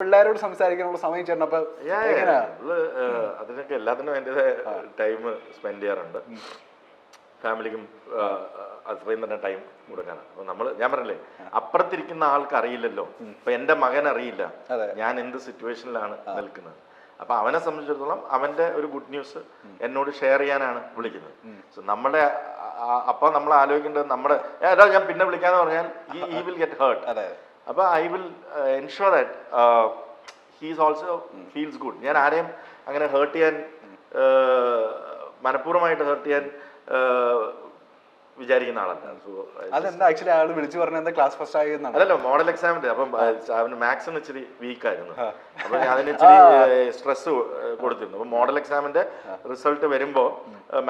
പിള്ളേരോട് സംസാരിക്കാനുള്ള സമയം ചേർന്നപ്പോ അതിനൊക്കെ എല്ലാത്തിനും അതിന്റെതായ ടൈം സ്പെൻഡ് ചെയ്യാറുണ്ട്. ഫാമിലിക്കും അത്രയും തന്നെ ടൈം കൊടുക്കാനാണ്. അപ്പൊ നമ്മൾ ഞാൻ പറഞ്ഞില്ലേ അപ്പുറത്തിരിക്കുന്ന ആൾക്ക് അറിയില്ലല്ലോ. ഇപ്പൊ എന്റെ മകൻ അറിയില്ല. ഞാൻ എന്ത് സിറ്റുവേഷനിലാണ് നിൽക്കുന്നത്. അപ്പൊ അവനെ സംബന്ധിച്ചിടത്തോളം അവന്റെ ഒരു ഗുഡ് ന്യൂസ് എന്നോട് ഷെയർ ചെയ്യാനാണ് വിളിക്കുന്നത്. സോ നമ്മുടെ അപ്പൊ നമ്മൾ ആലോചിക്കേണ്ടത് നമ്മുടെ "ഏ, ഞാൻ പിന്നെ വിളിക്കാന്ന് പറഞ്ഞാൽ ഈ വിൽ ഗെറ്റ് ഹേർട്ട് അപ്പോൾ I will ensure that he's also feels good ഞാൻ ആരെയും അങ്ങനെ ഹേർട്ട് ചെയ്യാൻ മനഃപൂർവമായിട്ട് ഹേർട്ട് ചെയ്യാൻ വിചാരിക്കുന്ന ആളല്ല. അതെന്താ? ആക്ച്വലി അയാൾ വിളിച്ചു പറഞ്ഞ എന്താ? ക്ലാസ് ഫസ്റ്റ് ആയി അല്ലല്ലോ മോഡൽ എക്സാമിന്റെ അപ്പം അവന് മാത്സിന് ഇച്ചിരി വീക്ക് ആയിരുന്നു. അപ്പൊ അതിന് ഇച്ചിരി സ്ട്രെസ് കൊടുത്തിരുന്നു. അപ്പൊ മോഡൽ എക്സാമിന്റെ റിസൾട്ട് വരുമ്പോ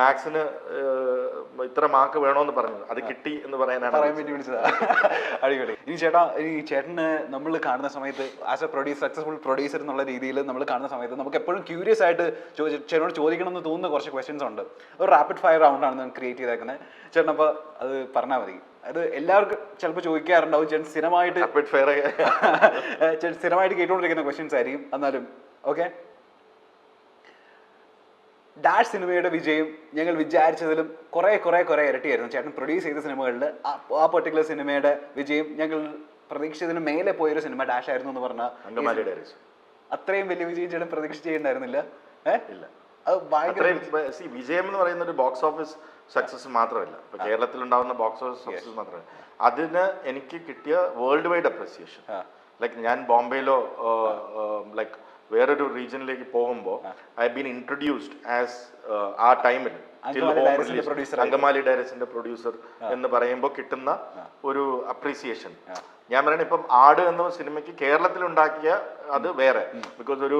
മാത്സിന് ഇത്ര മാർക്ക് വേണോന്ന് പറഞ്ഞു. അത് കിട്ടി എന്ന് പറയാനാണ് പറയാൻ വേണ്ടി വിളിച്ചതാ. അടിപൊളി. ഇനി ചേട്ടാ ഈ ചേട്ടന് നമ്മൾ കാണുന്ന സമയത്ത് as a produce successful producer എന്നുള്ള രീതിയിൽ നമ്മൾ കാണുന്ന സമയത്ത് നമുക്ക് എപ്പോഴും ക്യൂരിയസ് ആയിട്ട് ചേട്ടനോട് ചോദിക്കണം എന്ന് തോന്നുന്ന കുറച്ച് ക്വസ്റ്റ്യൻസ് ഉണ്ട്. ഒരു റാപ്പിഡ് ഫയർ റൗണ്ട് ആണ് ഞാൻ ക്രിയേറ്റ് ചെയ്തേക്കുന്നത് ചേട്ടൻ അപ്പോൾ അത് പറഞ്ഞാൽ മതി. അത് എല്ലാവർക്കും ചിലപ്പോൾ ചോദിക്കാറുണ്ടാവും ചേട്ടൻ സ്ഥിരമായിട്ട് ചേട്ടൻ സ്ഥിരമായിട്ട് കേട്ടുകൊണ്ടിരിക്കുന്ന ക്വസ്റ്റ്യൻസ് ആയിരിക്കും. എന്നാലും ഓക്കെ ഡാഷ് സിനിമയുടെ വിജയം ഞങ്ങൾ വിചാരിച്ചതിലും കുറെ കുറെ കുറെ ഇരട്ടിയായിരുന്നു. ചേട്ടൻ പ്രൊഡ്യൂസ് ചെയ്ത സിനിമകളിൽ ആ പെർട്ടിക്കുലർ സിനിമയുടെ വിജയം ഞങ്ങൾ പ്രതീക്ഷിച്ചതിന് മേലെ പോയൊരു സിനിമ ഡാഷ് ആയിരുന്നു എന്ന് പറഞ്ഞാൽ അത്രയും വലിയ വിജയം ചേട്ടൻ പ്രതീക്ഷിച്ചിട്ടുണ്ടായിരുന്നില്ല. ചെയ്യണ്ടായിരുന്നില്ല ഏഹ് ഇല്ല. അത് ഭയങ്കര വിജയം എന്ന് പറയുന്ന ഒരു ബോക്സ് ഓഫീസ് സക്സസ് മാത്രമല്ല. ഇപ്പൊ കേരളത്തിൽ ഉണ്ടാവുന്ന ബോക്സ് ഓഫീസ് സക്സസ് മാത്രമല്ല. അതിന് എനിക്ക് കിട്ടിയ world wide appreciation like like ഞാൻ ബോംബെയിലോ ലൈക്ക് വേറൊരു റീജിയനിലേക്ക് പോകുമ്പോൾ ഐ ബീൻ ഇൻട്രൊഡ്യൂസ്ഡ് ആസ് ആ ടൈമിൽ അങ്കമാലി ഡയറസിന്റെ പ്രൊഡ്യൂസർ എന്ന് പറയുമ്പോൾ കിട്ടുന്ന ഒരു അപ്രീസിയേഷൻ ഞാൻ പറയണ ഇപ്പം ആട് എന്ന സിനിമയ്ക്ക് കേരളത്തിൽ ഉണ്ടാക്കിയ അത് വേറെ. ബിക്കോസ് ഒരു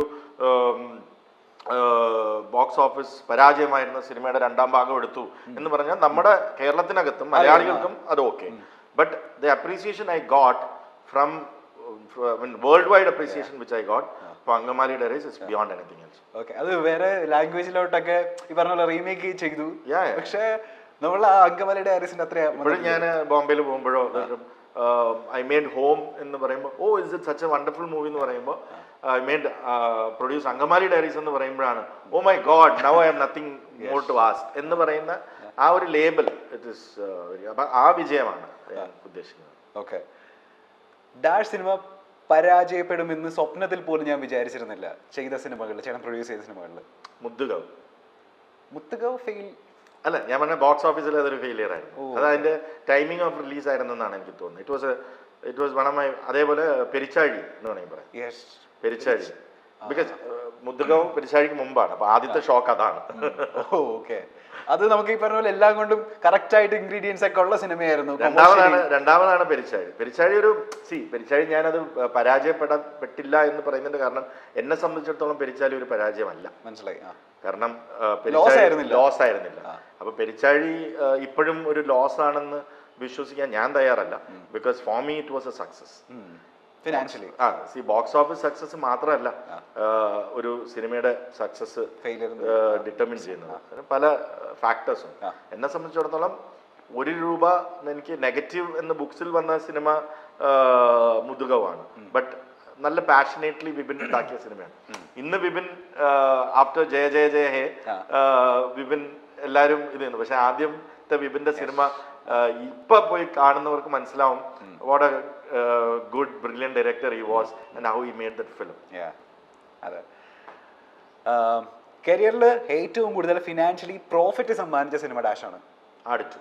ബോക്സ് ഓഫീസ് പരാജയമായിരുന്ന സിനിമയുടെ രണ്ടാം ഭാഗം എടുത്തു എന്ന് പറഞ്ഞാൽ നമ്മുടെ കേരളത്തിനകത്തും മലയാളികൾക്കും അത്. Okay but the appreciation I got from world wide appreciation which I got from Angamaly diaries is beyond anything else okay അത് വേറെ ലാംഗ്വേജിലോട്ടൊക്കെ ഈ പറഞ്ഞ പോലെ റീമേക്ക് ചെയ്തു. പക്ഷേ നമ്മൾ ആ അങ്കമാലിയുടെ ഡയറീസിന്റെ അത്ര ഇപ്പോഴും ഞാൻ ബോംബെയിൽ പോകുമ്പോഴോ ഐ മെയ്ഡ് ഹോം എന്ന് പറയുമ്പോൾ ഓ is it such a wonderful movie എന്ന് പറയുമ്പോൾ I made produce Angamaly diaries എന്ന് പറയുമ്പോഴാണ് ഓ my god now I am nothing more to ask എന്ന് പറയുന്ന ആ ഒരു ലേബൽ ഇറ്റ് ഇസ് അപ്പം ആ വിജയമാണ് ഞാൻ ഉദ്ദേശിക്കുന്നത്. ഓക്കെ ഡാഷ് സിനിമ പരാജയപ്പെടുമെന്ന് സ്വപ്നത്തിൽ പോലും ഞാൻ വിചാരിച്ചിരുന്നില്ല ചെയ്ത സിനിമകളിൽ ചേട്ടൻ പ്രൊഡ്യൂസ് ചെയ്ത സിനിമകളിൽ. മുത്തുകൗ മുത്തുകവ് ഫെയിൽ അല്ല ഞാൻ പറഞ്ഞ ബോക്സ് ഓഫീസിൽ അതൊരു ഫെയിലിയർ ആയിരുന്നു. അത് അതിന്റെ ടൈമിംഗ് ഓഫ് റിലീസ് ആയിരുന്നു എന്നാണ് എനിക്ക് തോന്നുന്നത്. It was it was one of my അതേപോലെ പെരിച്ചാഴി എന്ന് വേണമെങ്കിൽ പറയാം. പെരിച്ചാഴി. ബിക്കോസ് മുദ്രകവും പെരിച്ചാഴിക്ക് മുമ്പാണ്. അപ്പൊ ആദ്യത്തെ ഷോക്ക് അതാണ്. ഓക്കെ അത് നമുക്ക് ഈ പറഞ്ഞ പോലെ എല്ലാം കൊണ്ടും കറക്റ്റ് ആയിട്ട് ഇൻഗ്രീഡിയൻസ് ഒക്കെ ഉള്ള സിനിമയായിരുന്നു രണ്ടാമതാണ് രണ്ടാമതാണ് പെരിച്ചാഴി. പെരിച്ചാഴി ഒരു സി പെരിച്ചാഴി ഞാനത് പരാജയപ്പെടപ്പെട്ടില്ല എന്ന് പറയുന്നതിന്റെ കാരണം എന്നെ സംബന്ധിച്ചിടത്തോളം പെരിച്ചാഴി ഒരു പരാജയമല്ല. മനസ്സിലായി കാരണം. ലോസ് ആയിരുന്നില്ല. അപ്പൊ പെരിച്ചാഴി ഇപ്പോഴും ഒരു ലോസ് ആണെന്ന് വിശ്വസിക്കാൻ ഞാൻ തയ്യാറല്ല. Because for me it was a success financially ആ സി ബോക്സ് ഓഫീസ് സക്സസ് മാത്രമല്ല ഒരു സിനിമയുടെ സക്സസ് ഫെയിലിയർ ഡിറ്റർമിൻ ചെയ്യുന്നത്. പല ഫാക്ടേഴ്സും. എന്നെ സംബന്ധിച്ചിടത്തോളം ഒരു രൂപ എനിക്ക് നെഗറ്റീവ് എന്ന് ബുക്സിൽ വന്ന സിനിമ മുതുകവാണ്. ബട്ട് നല്ല പാഷനേറ്റ്ലി വിപിൻ ഉണ്ടാക്കിയ സിനിമയാണ്. ഇന്ന് വിപിൻ ആഫ്റ്റർ ജയ ജയ ജയ ഹേ വിപിൻ എല്ലാവരും ഇത് പക്ഷെ ആദ്യത്തെ വിപിന്റെ സിനിമ ഇപ്പൊ പോയി കാണുന്നവർക്ക് മനസ്സിലാവും what a good brilliant director he was and how he made that film. അതെ. കരിയറിൽ ഏറ്റവും കൂടുതൽ ഫിനാൻഷ്യലി പ്രോഫിറ്റ് സമ്മാനിച്ച സിനിമ ഡാഷ് ആണ്. അടുത്തു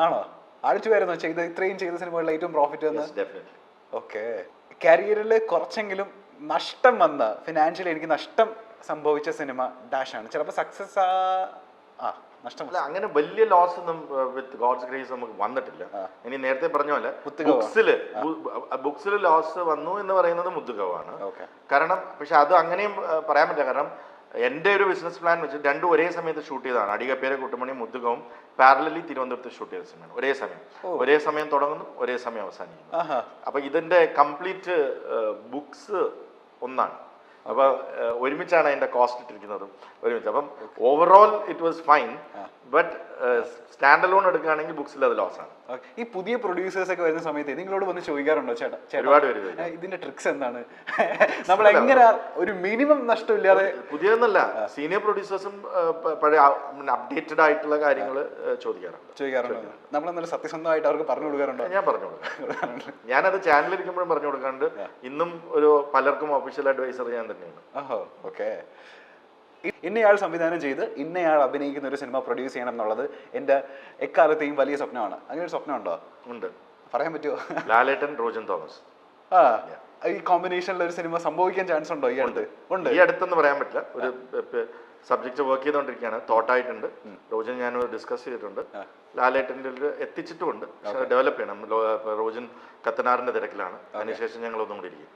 ആണോ? ആഴ്ച ചെയ്ത ഇത്രയും ചെയ്ത സിനിമകളിൽ ഏറ്റവും പ്രോഫിറ്റ് വന്ന്? ഓക്കെ കരിയറിൽ കുറച്ചെങ്കിലും നഷ്ടം വന്ന ഫിനാൻഷ്യലി എനിക്ക് നഷ്ടം സംഭവിച്ച സിനിമ ഡാഷ് ആണ്. ചിലപ്പോൾ സക്സസ് ആ നഷ്ടം അല്ല അങ്ങനെ വലിയ ലോസ് ഒന്നും വിത്ത് ഗോഡ്സ് ഗ്രേസ് നമുക്ക് വന്നിട്ടില്ല. ഇനി നേരത്തെ പറഞ്ഞ പോലെ. ബുക്സിൽ ബുക്സിൽ ലോസ് വന്നു എന്ന് പറയുന്നത് മുത്തുകവാണ് കാരണം പക്ഷെ അത് അങ്ങനെയും പറയാൻ പറ്റില്ല. കാരണം എന്റെ ഒരു ബിസിനസ് പ്ലാൻ വെച്ച് രണ്ടും ഒരേ സമയത്ത് ഷൂട്ട് ചെയ്തതാണ്. അടികപ്പേരെ കുട്ടുമണി മുത്തുകവും പാരലലി തിരുവനന്തപുരത്ത് ഷൂട്ട് ചെയ്ത സിനിമയാണ് ഒരേ സമയം. ഒരേ സമയം തുടങ്ങുന്നു ഒരേ സമയം അവസാനിക്കുന്നു. അപ്പൊ ഇതിന്റെ കംപ്ലീറ്റ് ബുക്സ് ഒന്നാണ്. അപ്പോൾ ഒരുമിച്ചാണ് അതിന്റെ കോസ്റ്റ് ഇട്ടിരിക്കുന്നതും. ഒരുമിച്ച്. അപ്പം overall it was fine but standalone എടുക്കുകയാണെങ്കിൽ ബുക്സിൽ അത് ലോസ് ആണ്. ഈ പുതിയ പ്രൊഡ്യൂസേഴ്സ് ഒക്കെ വരുന്ന സമയത്ത് നിങ്ങളോട് വന്ന് ചോദിക്കാറുണ്ടോ ചേട്ടാ? ചേട്ടാ ഒരുപാട് പേര് ഇതിന്റെ ട്രിക്സ് എന്താണ്? നമ്മൾ എങ്ങനെ ഒരു മിനിമം നഷ്ടമില്ലാതെ പുതിയതെന്നല്ല. സീനിയർ പ്രൊഡ്യൂസേഴ്സും പഴയ അപ്ഡേറ്റഡ് ആയിട്ടുള്ള കാര്യങ്ങൾ ചോദിക്കാറുണ്ട്. ചോദിക്കാറുണ്ട്? നമ്മൾ എന്നാലും സത്യസന്ധമായിട്ട് അവർക്ക് പറഞ്ഞു കൊടുക്കാറുണ്ടോ? ഞാൻ പറഞ്ഞു കൊടുക്കാറുണ്ട് ഞാനത് ചാനലിരിക്കുമ്പോഴും പറഞ്ഞു കൊടുക്കാറുണ്ട്. ഇന്നും ഒരു പലർക്കും ഒഫീഷ്യൽ അഡ്വൈസർ ഞാൻ തന്നെയാണ്. ഓഹോ ഓക്കെ ഇന്നയാൾ സംവിധാനം ചെയ്ത് ഇന്നയാൾ അഭിനയിക്കുന്ന ഒരു സിനിമ പ്രൊഡ്യൂസ് ചെയ്യണം എന്നുള്ളത് എന്റെ എക്കാലത്തെയും വലിയ സ്വപ്നമാണ്. അങ്ങനെ ഒരു സ്വപ്നം ഉണ്ടോ. ഉണ്ട് പറയാൻ പറ്റുമോ ലാലേട്ടൻ റോജൻ തോമസ്. ആ ഈ കോമ്പിനേഷനിൽ ഒരു സിനിമ സംഭവിക്കാൻ ചാൻസ് ഉണ്ടോ ഈ അടുത്ത്? ഉണ്ട്. ഈ അടുത്തെന്ന് പറയാൻ പറ്റില്ല. ഒരു സബ്ജക്ട് വർക്ക് ചെയ്തുകൊണ്ടിരിക്കുകയാണ് തോട്ടായിട്ടുണ്ട്. റോജൻ ഞാൻ ഡിസ്കസ് ചെയ്തിട്ടുണ്ട്. ലാലേട്ടന്റെ എത്തിച്ചിട്ടുമുണ്ട്. പക്ഷെ ഡെവലപ്പ് ചെയ്യണം. റോജൻ കത്തനാറിന്റെ തിരക്കിലാണ്. അതിനുശേഷം ഞങ്ങൾ ഒന്നും കൂടി ഇരിക്കും.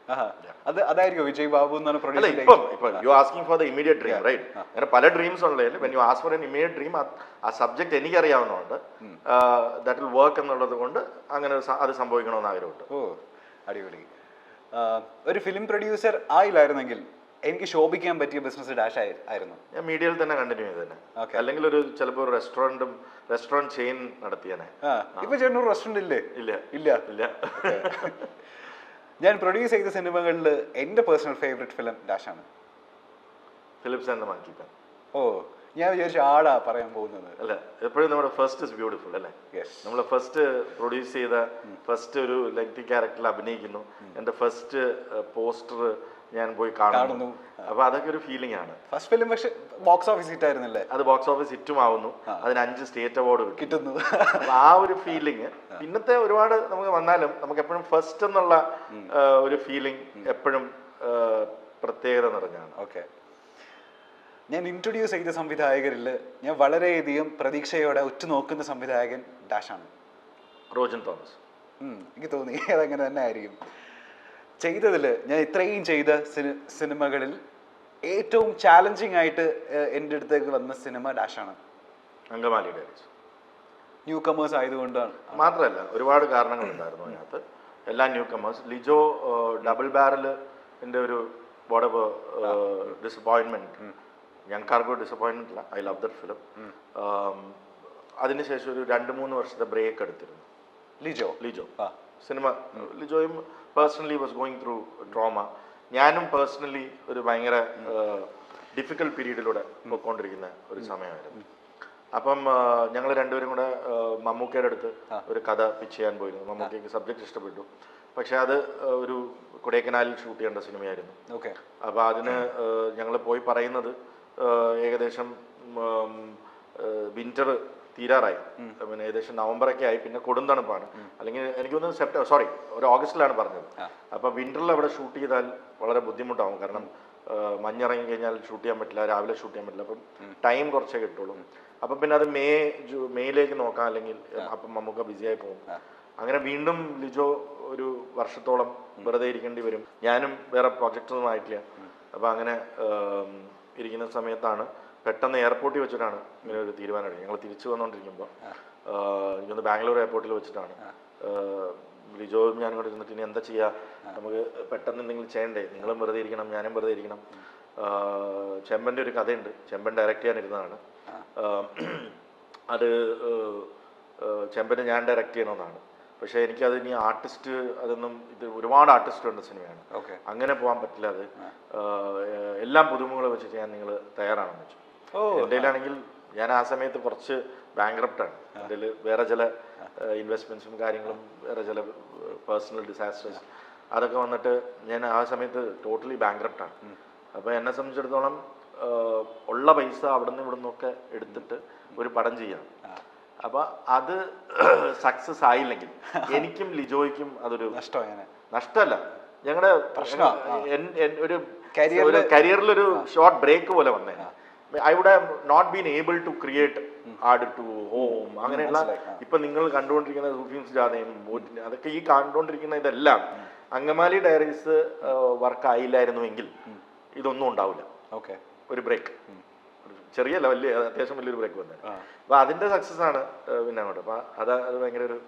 അത് അതായിരിക്കും വിജയ് ബാബു എന്നാണ് ഇപ്പം you asking for the immediate dream right അങ്ങനെ പല ഡ്രീംസ് ഉള്ളതിൽ when you ask for an immediate dream ആ സബ്ജക്ട് എനിക്കറിയാവുന്നതുകൊണ്ട് ദാറ്റ് വിൽ വർക്ക് എന്നുള്ളത് കൊണ്ട് അങ്ങനെ അത് സംഭവിക്കണമെന്ന് ആഗ്രഹമുണ്ട്. ഓ അടിപൊളി. ഒരു ഫിലിം പ്രൊഡ്യൂസർ ആയില്ലായിരുന്നെങ്കിൽ എനിക്ക് ശോഭിക്കാൻ പറ്റിയ ബിസിനസ് ഡാഷ് ആയിരുന്നു. ഞാൻ മീഡിയയിൽ തന്നെ കണ്ടിന്യൂ ചെയ്ത് തന്നെ അല്ലെങ്കിൽ ഒരു ചിലപ്പോൾ ഒരു റെസ്റ്റോറന്റും റെസ്റ്റോറന്റ് ചെയിൻ നടത്തിയനെ. ഇപ്പൊ ചെന്നൂർ റെസ്റ്റോറന്റ് ഇല്ലേ? ഇല്ല. ഇല്ല. ഇല്ല. ഞാൻ പ്രൊഡ്യൂസ് ചെയ്ത സിനിമകളിൽ എന്റെ പേഴ്സണൽ ഫേവറേറ്റ് ഫിലിം ഡാഷ് ആണ്. Philips and monkey pen oh ഞാൻ വിചാരിച്ച ആളാ പറയാൻ പോകുന്നത്. അല്ല എപ്പോഴും നമ്മുടെ ഫസ്റ്റ് ഇസ് ബ്യൂട്ടിഫുൾ അല്ലേ? നമ്മൾ ഫസ്റ്റ് പ്രൊഡ്യൂസ് ചെയ്ത ഫസ്റ്റ് ഒരു ലെങ്തി ക്യാരക്ടറിൽ അഭിനയിക്കുന്നു. എന്റെ ഫസ്റ്റ് പോസ്റ്റർ ഞാൻ പോയി കാണുന്നു. അപ്പൊ അതൊക്കെ ഒരു ഫീലിംഗ് ആണ്. ഫസ്റ്റ് ഫിലിം പക്ഷെ ബോക്സ് ഓഫീസ് ഹിറ്റ് ആയിരുന്നില്ലേ അത് ബോക്സ് ഓഫീസ് ഹിറ്റും ആവുന്നു അതിന് അഞ്ച് സ്റ്റേറ്റ് അവാർഡ് കിട്ടുന്നു. ആ ഒരു ഫീലിംഗ് പിന്നത്തെ ഒരുപാട് നമുക്ക് വന്നാലും നമുക്ക് എപ്പോഴും ഫസ്റ്റ് എന്നുള്ള ഒരു ഫീലിംഗ് എപ്പോഴും പ്രത്യേകത നിറഞ്ഞാണ് ഓക്കെ. ഞാൻ ഇൻട്രൊഡ്യൂസ് ചെയ്ത സംവിധായകരിൽ ഞാൻ വളരെയധികം പ്രതീക്ഷയോടെ ഉറ്റുനോക്കുന്ന സംവിധായകൻ ഡാഷാണ്. റോജൻ തോമസ്. എനിക്ക് തോന്നി. അതങ്ങനെ തന്നെ ആയിരിക്കും. ചെയ്തതിൽ ഞാൻ ഇത്രയും ചെയ്ത സിനി സിനിമകളിൽ ഏറ്റവും ചാലഞ്ചിങ് ആയിട്ട് എന്റെ അടുത്തേക്ക് വന്ന സിനിമ ഡാഷാണ്. അങ്കമാലി ഡയറീസ് ന്യൂ കമേഴ്സ് ആയതുകൊണ്ടാണ്. മാത്രമല്ല ഒരുപാട് കാരണങ്ങളുണ്ടായിരുന്നു അതിനകത്ത്. എല്ലാ ന്യൂ കമേഴ്സ് ലിജോ ഡബിൾ ബാരലിന്റെ ഒരു വോടവ് ഡിസപ്പോയിൻമെന്റ് ഞങ്ങൾക്കാർക്കും ഡിസപ്പോയിൻമെന്റ് അല്ല ഐ ലവ് ദറ്റ് ഫിലിം അതിനുശേഷം ഒരു രണ്ട് മൂന്ന് വർഷത്തെ ബ്രേക്ക് എടുത്തിരുന്നു. Lijo? Lijo. Cinema. ലിജോയും personally was going through drama ഞാനും പേഴ്സണലി ഒരു ഭയങ്കര ഡിഫിക്കൽട്ട് പീരീഡിലൂടെ പോയിക്കൊണ്ടിരിക്കുന്ന ഒരു സമയമായിരുന്നു. അപ്പം ഞങ്ങൾ രണ്ടുപേരും കൂടെ മമ്മൂക്കയുടെ അടുത്ത് ഒരു കഥ പിച്ച് ചെയ്യാൻ പോയിരുന്നു. മമ്മൂക്കയ്ക്ക് സബ്ജക്ട് ഇഷ്ടപ്പെട്ടു. പക്ഷെ അത് ഒരു കൊടൈക്കനാലിൽ ഷൂട്ട് ചെയ്യേണ്ട സിനിമയായിരുന്നു. ഓക്കെ. അപ്പോൾ അതിന് ഞങ്ങൾ പോയി പറയുന്നത് ഏകദേശം വിന്റർ തീരാറായി. പിന്നെ ഏകദേശം നവംബറൊക്കെ ആയി. പിന്നെ കൊടുന്തണുപ്പാണ് അല്ലെങ്കിൽ എനിക്ക് തോന്നുന്നു സെപ്റ്റംബർ സോറി ഒരു ഓഗസ്റ്റിലാണ് പറഞ്ഞത്. അപ്പോൾ വിന്ററിൽ അവിടെ ഷൂട്ട് ചെയ്താൽ വളരെ ബുദ്ധിമുട്ടാവും. കാരണം മഞ്ഞിറങ്ങി കഴിഞ്ഞാൽ ഷൂട്ട് ചെയ്യാൻ പറ്റില്ല രാവിലെ ഷൂട്ട് ചെയ്യാൻ പറ്റില്ല. അപ്പം ടൈം കുറച്ചേ കിട്ടുള്ളൂ. അപ്പം പിന്നെ അത് മെയ് ജൂ- മെയ്യിലേക്ക് നോക്കാം. അല്ലെങ്കിൽ അപ്പം നമുക്ക് ആയി പോകും. അങ്ങനെ വീണ്ടും ലിജോ ഒരു വർഷത്തോളം വെറുതെ ഇരിക്കേണ്ടി വരും. ഞാനും വേറെ പ്രൊജക്ട് ഒന്നും ആയിട്ടില്ല. അപ്പൊ അങ്ങനെ ഇരിക്കുന്ന സമയത്താണ് പെട്ടെന്ന് എയർപോർട്ടിൽ വെച്ചിട്ടാണ് ഇങ്ങനെ ഒരു തീരുമാനം ഞങ്ങൾ തിരിച്ചു വന്നുകൊണ്ടിരിക്കുമ്പോൾ എനിക്കൊന്ന് ബാംഗ്ലൂർ എയർപോർട്ടിൽ വെച്ചിട്ടാണ്. ലിജോ ഞാൻ ഞാനും കൂടെ ഇരുന്നിട്ട് ഇനി എന്താ ചെയ്യുക നമുക്ക് പെട്ടെന്ന് എന്തെങ്കിലും ചെയ്യണ്ടേ? നിങ്ങളും വെറുതെ ഇരിക്കണം ഞാനും വെറുതെ ഇരിക്കണം. ചെമ്പന്റെ ഒരു കഥയുണ്ട്. ചെമ്പൻ ഡയറക്റ്റ് ചെയ്യാനിരുന്നതാണ് ഇരുന്നതാണ്. അത് ചെമ്പന് ഞാൻ ഡയറക്റ്റ് ചെയ്യണമെന്നാണ് പക്ഷേ എനിക്കത് ഇനി ആർട്ടിസ്റ്റ് അതൊന്നും ഇത് ഒരുപാട് ആർട്ടിസ്റ്റ് ഉണ്ട് സിനിമയാണ്. ഓക്കെ. അങ്ങനെ പോകാൻ പറ്റില്ല അത്. എല്ലാം പുതുമുകൾ വെച്ച് ചെയ്യാൻ നിങ്ങൾ തയ്യാറാണെന്ന് വെച്ചു. ആണെങ്കിൽ ഞാൻ ആ സമയത്ത് കുറച്ച് ബാങ്ക്രപ്റ്റാണ് എന്റെ വേറെ ചില ഇൻവെസ്റ്റ്മെൻസും കാര്യങ്ങളും വേറെ ചില പേഴ്സണൽ ഡിസാസ്റ്റേഴ്സ് അതൊക്കെ വന്നിട്ട് ഞാൻ ആ സമയത്ത് ടോട്ടലി ആണ്. അപ്പോൾ എന്നെ സംബന്ധിച്ചിടത്തോളം ഉള്ള പൈസ അവിടെ നിന്ന് ഇവിടെ നിന്നൊക്കെ എടുത്തിട്ട് ഒരു പടം ചെയ്യാം. അപ്പോൾ അത് സക്സസ് ആയില്ലെങ്കിൽ എനിക്കും ലിജോയ്ക്കും അതൊരു നഷ്ടമാണ് നഷ്ടമല്ല. ഞങ്ങളുടെ പ്രശ്നം ഒരു കരിയറിലൊരു ഷോർട്ട് ബ്രേക്ക് പോലെ വന്നേ. I would have not been able to create add to home അങ്ങനെയുള്ള. ഇപ്പൊ നിങ്ങൾ കണ്ടുകൊണ്ടിരിക്കുന്ന സൂഫിംസ് ജാഥയും അതൊക്കെ ഈ കണ്ടുകൊണ്ടിരിക്കുന്ന ഇതെല്ലാം അങ്കമാലി ഡയറീസ് വർക്ക് ആയില്ലായിരുന്നുവെങ്കിൽ ഇതൊന്നും ഉണ്ടാവില്ല. ഓക്കെ ഒരു ബ്രേക്ക് ചെറിയല്ല വലിയ അത്യാവശ്യം വലിയൊരു ബ്രേക്ക് വന്നത്. അപ്പൊ അതിന്റെ സക്സസ് ആണ് ഏഹ് പിന്നെ അങ്ങോട്ട്. അപ്പൊ അത് അത് ഭയങ്കര ഒരു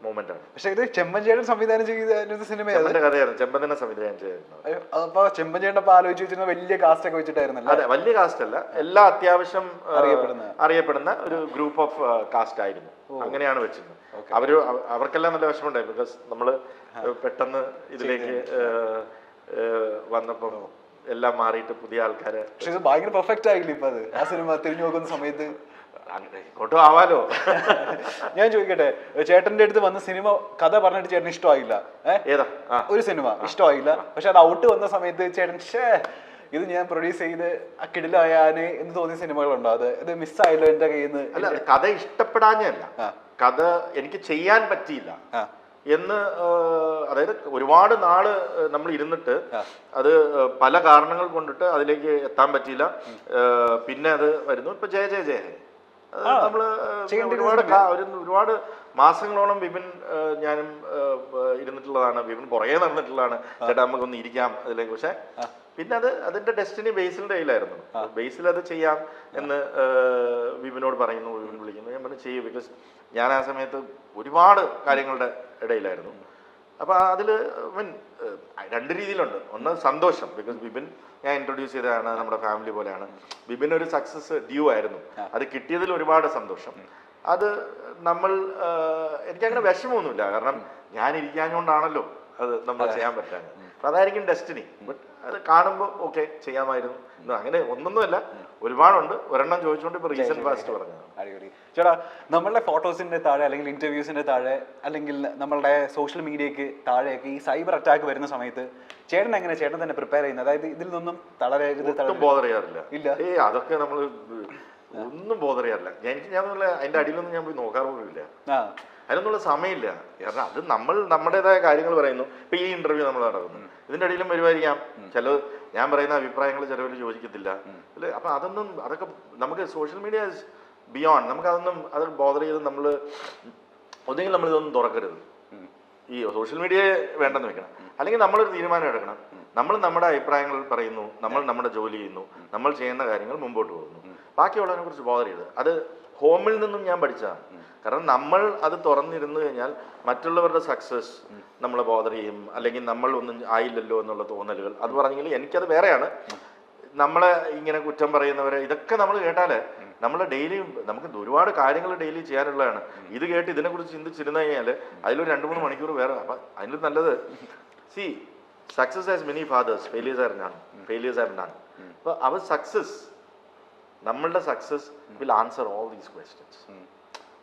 മൂമെന്റ് ആണ്. പക്ഷേ ഇത് ചെമ്മൻചേട്ടൻ സംവിധാനം ചെയ്ത സിനിമയാണ് കഥയായിരുന്നു ചെമ്പൻ തന്നെ സംവിധാനം ചെയ്തായിരുന്നു അപ്പൊ ചെമ്മൻചേട്ടൻ അപ്പൊ ആലോചിച്ച് വെച്ചിരുന്ന വലിയ കാസ്റ്റ് ഒക്കെ വെച്ചിട്ടായിരുന്നല്ലോ? അതെ വലിയ കാസ്റ്റ് അല്ല. എല്ലാ അത്യാവശ്യം അറിയപ്പെടുന്ന. അറിയപ്പെടുന്ന ഒരു ഗ്രൂപ്പ് ഓഫ് കാസ്റ്റ് ആയിരുന്നു. അങ്ങനെയാണ് വെച്ചിരുന്നത്. അവർ അവ- അവർക്കെല്ലാം നല്ല വിഷമമുണ്ടായി. ബിക്കോസ് നമ്മൾ പെട്ടെന്ന് ഇതിലേക്ക് ഏഹ്, എല്ലാം മാറിയിട്ട് പുതിയ ആൾക്കാര് പക്ഷെ ഇത് ഭയങ്കര പെർഫെക്റ്റ് ആയില്ലേ ഇപ്പൊ അത്? ആ സിനിമ തിരിഞ്ഞു നോക്കുന്ന സമയത്ത് ഇങ്ങോട്ടും ആവാലോ? ഞാൻ ചോദിക്കട്ടെ ചേട്ടന്റെ അടുത്ത് വന്ന സിനിമ കഥ പറഞ്ഞിട്ട് ചേട്ടന് ഇഷ്ടമായില്ല ഏതാ? ഒരു സിനിമ ഇഷ്ടമായില്ല. പക്ഷെ അത് ഔട്ട് വന്ന സമയത്ത് ചേട്ടൻ ഷേ ഇത് ഞാൻ പ്രൊഡ്യൂസ് ചെയ്ത് ആ കിടിലായാന് എന്ന് തോന്നിയ സിനിമകളുണ്ടോ? അത് ഇത് മിസ്സായല്ലോ എന്റെ കയ്യിൽ നിന്ന് അല്ല കഥ ഇഷ്ടപ്പെടാഞ്ഞല്ല കഥ എനിക്ക് ചെയ്യാൻ പറ്റിയില്ല. എന്ന് അതായത് ഒരുപാട് നാൾ നമ്മൾ ഇരുന്നിട്ട് അത് പല കാരണങ്ങൾ കൊണ്ടിട്ട് അതിലേക്ക് എത്താൻ പറ്റിയില്ല. പിന്നെ അത് വരുന്നു. ഇപ്പൊ ജയ ജയ ജയ. നമ്മൾ ഒരുപാട് ഒരു ഒരുപാട് മാസങ്ങളോളം വിപിൻ ഞാനും ഇരുന്നിട്ടുള്ളതാണ്. വിപിൻ പുറകെ നടന്നിട്ടുള്ളതാണ്. ചേട്ടാ നമുക്കൊന്ന് ഇരിക്കാം അതിലേക്ക്. പക്ഷെ പിന്നെ അത് അതിന്റെ ഡെസ്റ്റിനി ബേസിന്റെ കയ്യിലായിരുന്നു. ബേസിൽ അത് ചെയ്യാം എന്ന് വിപിനോട് പറയുന്നു വിപിൻ വിളിക്കുന്നു. ഞാൻ പറഞ്ഞു ചെയ്യൂ ബിക്കോസ് ഞാൻ ആ സമയത്ത് ഒരുപാട് കാര്യങ്ങളുടെ ഇടയിലായിരുന്നു. അപ്പൊ അതിൽ മീൻ രണ്ട് രീതിയിലുണ്ട്. ഒന്ന് സന്തോഷം ബിക്കോസ് ബിബിൻ ഞാൻ ഇൻട്രൊഡ്യൂസ് ചെയ്തതാണ് നമ്മുടെ ഫാമിലി പോലെയാണ്. ബിബിൻ ഒരു സക്സസ് ഡ്യൂ ആയിരുന്നു. അത് കിട്ടിയതിൽ ഒരുപാട് സന്തോഷം. അത് നമ്മൾ എനിക്കങ്ങനെ വിഷമമൊന്നുമില്ല. കാരണം ഞാൻ ഇരിക്കാഞ്ഞോണ്ടാണല്ലോ അത് നമ്മൾ ചെയ്യാൻ പറ്റാൻ അതായിരിക്കും ഡെസ്റ്റിനി ബട്ട് അത് കാണുമ്പോൾ ഓക്കെ ചെയ്യാമായിരുന്നു. അങ്ങനെ ഒന്നൊന്നുമല്ല. ഒരുപാടുണ്ട്. ഒരെണ്ണം ചോദിച്ചുകൊണ്ട് ഇപ്പൊ റീസെന്റ് ഫാസ്റ്റ് പറഞ്ഞു ചേട്ടാ നമ്മളുടെ ഫോട്ടോസിന്റെ താഴെ അല്ലെങ്കിൽ ഇന്റർവ്യൂസിന്റെ താഴെ അല്ലെങ്കിൽ നമ്മളുടെ സോഷ്യൽ മീഡിയക്ക് താഴെയൊക്കെ ഈ സൈബർ അറ്റാക്ക് വരുന്ന സമയത്ത് ചേട്ടൻ എങ്ങനെ ചേട്ടൻ തന്നെ പ്രിപ്പയർ ചെയ്യുന്നത്? അതായത് ഇതിൽ നിന്നും തളരരുത് ബോധർ ചെയ്യാറില്ല. ഇല്ല. ഏ അതൊക്കെ നമ്മൾ ഒന്നും ബോധർ ചെയ്യാറില്ല. ഞാൻ എനിക്ക് ഞാൻ അതിന്റെ അടിയിലൊന്നും ഞാൻ പോയി നോക്കാറ് പോലും ഇല്ല. അതിനൊന്നുള്ള സമയമില്ല. കാരണം അത് നമ്മൾ നമ്മുടേതായ കാര്യങ്ങൾ പറയുന്നു. ഇപ്പൊ ഈ ഇന്റർവ്യൂ നമ്മൾ നടക്കുന്നു. ഇതിന്റെ അടിയിലും വരുമായിരിക്കാം. ചില ഞാൻ പറയുന്ന അഭിപ്രായങ്ങൾ ചിലവർ യോജിക്കത്തില്ല അല്ലേ? അപ്പൊ അതൊന്നും അതൊക്കെ നമുക്ക് സോഷ്യൽ മീഡിയ ബിയോണ്ട് നമുക്ക് അതൊന്നും അത് ബോധർ ചെയ്ത് നമ്മൾ ഒന്നെങ്കിൽ നമ്മൾ ഇതൊന്നും തുറക്കരുത്. ഈ സോഷ്യൽ മീഡിയ വേണ്ടെന്ന് വെക്കണം. അല്ലെങ്കിൽ നമ്മളൊരു തീരുമാനം എടുക്കണം. നമ്മൾ നമ്മുടെ അഭിപ്രായങ്ങൾ പറയുന്നു. നമ്മൾ നമ്മുടെ ജോലി ചെയ്യുന്നു. നമ്മൾ ചെയ്യുന്ന കാര്യങ്ങൾ മുമ്പോട്ട് പോകുന്നു. ബാക്കിയുള്ളതിനെ കുറിച്ച് ബോധർ ചെയ്ത് അത് ഹോമിൽ നിന്നും ഞാൻ പഠിച്ചതാണ്. കാരണം നമ്മൾ അത് തുറന്നിരുന്നു കഴിഞ്ഞാൽ മറ്റുള്ളവരുടെ സക്സസ് നമ്മളെ ബോധർ ചെയ്യും അല്ലെങ്കിൽ നമ്മൾ ഒന്നും ആയില്ലല്ലോ എന്നുള്ള തോന്നലുകൾ. അത് പറഞ്ഞെങ്കിൽ എനിക്കത് വേറെയാണ്. നമ്മളെ ഇങ്ങനെ കുറ്റം പറയുന്നവരെ ഇതൊക്കെ നമ്മൾ കേട്ടാൽ നമ്മൾ ഡെയിലി നമുക്ക് ഒരുപാട് കാര്യങ്ങൾ ഡെയിലി ചെയ്യാനുള്ളതാണ്. ഇത് കേട്ട് ഇതിനെക്കുറിച്ച് ചിന്തിച്ചിരുന്നു കഴിഞ്ഞാൽ അതിലൊരു രണ്ട് മൂന്ന് മണിക്കൂർ വേറെ. അപ്പൊ അതിന് നല്ലത്. See success has many fathers failures are failures are അപ്പൊ അവർ സക്സസ് നമ്മളുടെ success will answer all these questions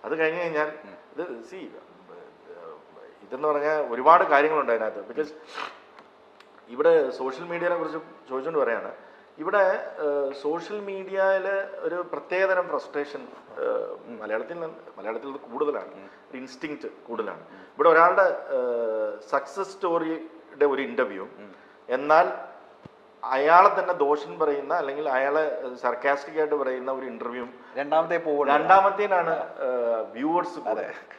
അത് കഴിഞ്ഞ് കഴിഞ്ഞാൽ ഇത് സി ഇതെന്ന് പറഞ്ഞാൽ ഒരുപാട് കാര്യങ്ങളുണ്ട് അതിനകത്ത്. ബിക്കോസ് ഇവിടെ സോഷ്യൽ മീഡിയനെ കുറിച്ച് ചോദിച്ചുകൊണ്ട് പറയാണ്. ഇവിടെ സോഷ്യൽ മീഡിയയിൽ ഒരു പ്രത്യേകതരം ഫ്രസ്ട്രേഷൻ മലയാളത്തിൽ മലയാളത്തിൽ കൂടുതലാണ്. കൂടുതലാണ് ഇൻസ്റ്റിങ്ക്റ്റ് കൂടുതലാണ്. ഇവിടെ ഒരാളുടെ സക്സസ് സ്റ്റോറിയുടെ ഒരു ഇന്റർവ്യൂ എന്നാൽ അയാളെ തന്നെ ദോഷം പറയുന്ന അല്ലെങ്കിൽ അയാളെ സർക്കാസ്റ്റിക് ആയിട്ട് പറയുന്ന ഒരു ഇന്റർവ്യൂ രണ്ടാമത്തെ പോവുക രണ്ടാമത്തേനാണ് വ്യൂവേഴ്സ്